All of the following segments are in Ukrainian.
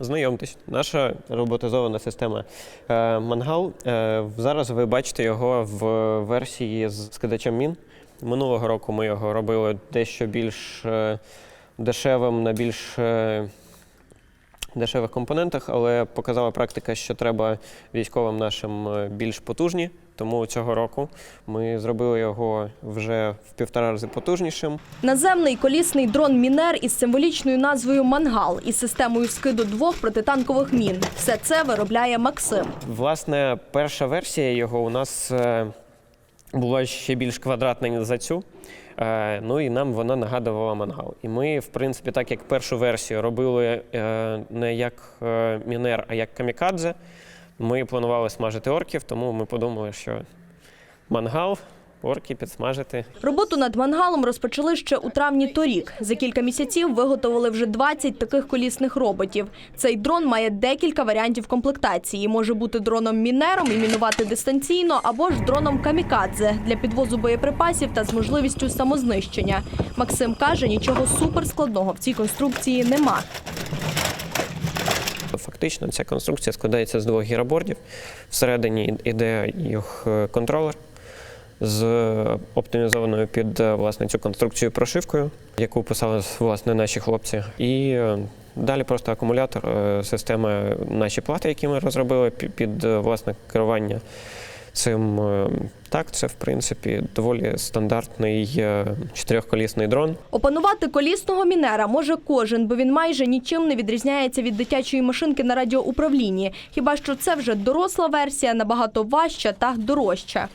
Знайомтесь, наша роботизована система е, Мангал. Е, зараз ви бачите його в версії з скидачем мін. Минулого року ми його робили дещо більш е, дешевим на більш дешевих компонентах, але показала практика, що треба військовим нашим е, більш потужні. Тому цього року ми зробили його вже в півтора рази потужнішим. Наземний колісний дрон Мінер із символічною назвою Мангал із системою скиду двох протитанкових мін. Все це виробляє Максим. Власне, перша версія його у нас е, була ще більш квадратна за цю. Е, Ну і нам вона нагадувала мангал. І ми, в принципі, так як першу версію робили е, не як е, мінер, а як камікадзе. Ми планували смажити орків, тому ми подумали, що мангал, орки підсмажити. Роботу над мангалом розпочали ще у травні торік. За кілька місяців виготовили вже 20 таких колісних роботів. Цей дрон має декілька варіантів комплектації. Може бути дроном мінером і мінувати дистанційно, або ж дроном камікадзе для підвозу боєприпасів та з можливістю самознищення. Максим каже, нічого суперскладного в цій конструкції нема. Фактично, ця конструкція складається з двох гіробордів. Всередині йде їх е, контролер з оптимізованою під е, власне цю конструкцію прошивкою, яку писали власне наші хлопці. І е, далі просто акумулятор, е, система наші плати, які ми розробили під е, власне керування цим. е, Так, це в принципі доволі стандартний е, чотирьохколісний дрон. Опанувати колісного мінера може кожен, бо він майже нічим не відрізняється від дитячої машинки на радіоуправлінні. Хіба що це вже доросла версія, набагато важча та дорожча.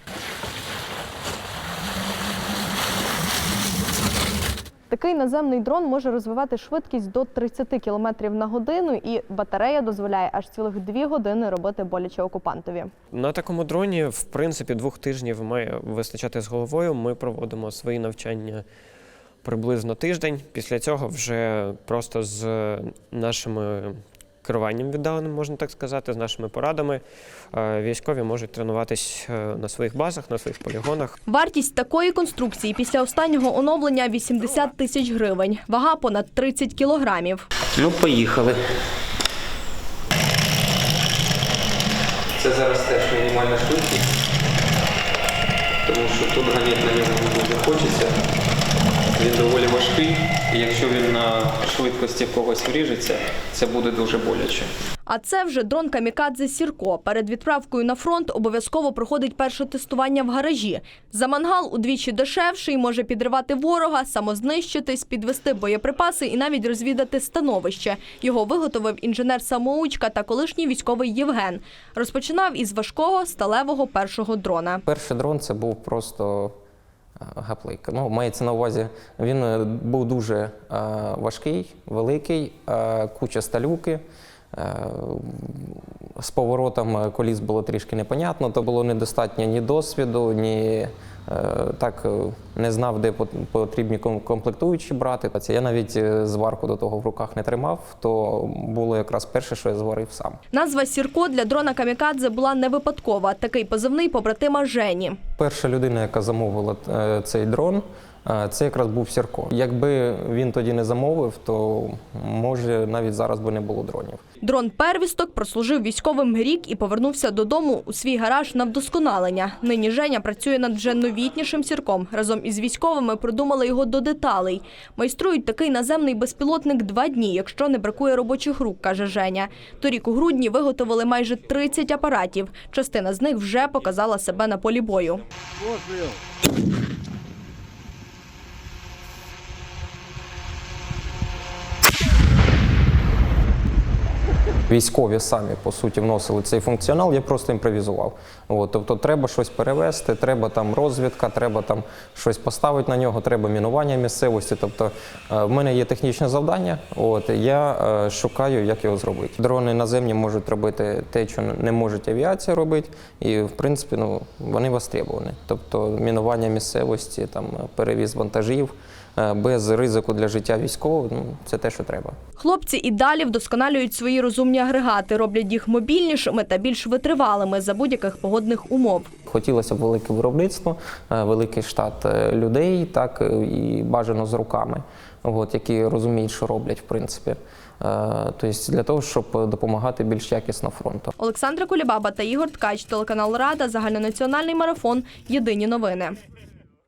Такий наземний дрон може розвивати швидкість до 30 км на годину, і батарея дозволяє аж цілих дві години робити боляче окупантові. На такому дроні, в принципі, двох тижнів має вистачати з головою. Ми проводимо свої навчання приблизно тиждень. Після цього вже просто з нашими керуванням віддаленим, можна так сказати, з нашими порадами. е, Військові можуть тренуватись е, на своїх базах, на своїх полігонах. Вартість такої конструкції після останнього оновлення 80 тисяч гривень. Вага понад 30 кілограмів. Ну, поїхали. Це зараз теж мінімальна швидкість, тому що тут ганяти на ньому не дуже хочеться. Він доволі важкий, і якщо він на швидкості в когось вріжеться, це буде дуже боляче. А це вже дрон Камікадзе Сірко. Перед відправкою на фронт обов'язково проходить перше тестування в гаражі. За мангал удвічі дешевший, може підривати ворога, самознищитись, підвести боєприпаси і навіть розвідати становище. Його виготовив інженер-самоучка та колишній військовий Євген. Розпочинав із важкого сталевого першого дрона. Перший дрон це був просто гаплик. Ну, мається на увазі, він е, був дуже е, важкий, великий, е, куча сталюки. е, З поворотом е, коліс було трішки непонятно, то було недостатньо ні досвіду, ні е, так е, не знав, де пот- потрібні комплектуючі брати. Я навіть е, зварку до того в руках не тримав, то було якраз перше, що я зварив сам. Назва Сірко для дрона Камікадзе була не випадкова. Такий позивний побратима Жені. Перша людина, яка замовила е, цей дрон, е, це якраз був Сірко. Якби він тоді не замовив, то може навіть зараз би не було дронів. Дрон Первісток прослужив військовим рік і повернувся додому у свій гараж на вдосконалення. Нині Женя працює над вже новітнішим сірком. Разом із військовими продумали його до деталей. Майструють такий наземний безпілотник два дні, якщо не бракує робочих рук, каже Женя. Торік у грудні виготовили майже 30 апаратів. Частина з них вже показала себе на полі бою. Northville Військові самі по суті вносили цей функціонал, я просто імпровізував. От, тобто треба щось перевести, треба там розвідка, треба там щось поставити на нього, треба мінування місцевості. Тобто е, в мене є технічне завдання, от я е, шукаю, як його зробити. Дрони наземні можуть робити те, що не може авіація робити, і в принципі ну, вони востребовані. Тобто мінування місцевості, там перевіз вантажів. е, Без ризику для життя військового ну, це те, що треба. Хлопці і далі вдосконалюють свої розумні агрегати, роблять їх мобільнішими та більш витривалими за будь-яких погодних умов. Хотілося б велике виробництво, е, великий штат е, людей, так е, і бажано з руками. от, які розуміють, що роблять, в принципі. Тобто для того, щоб допомагати більш якісно фронту. Олександра Кулібаба та Ігор Ткач, телеканал Рада, загальнонаціональний марафон. Єдині новини.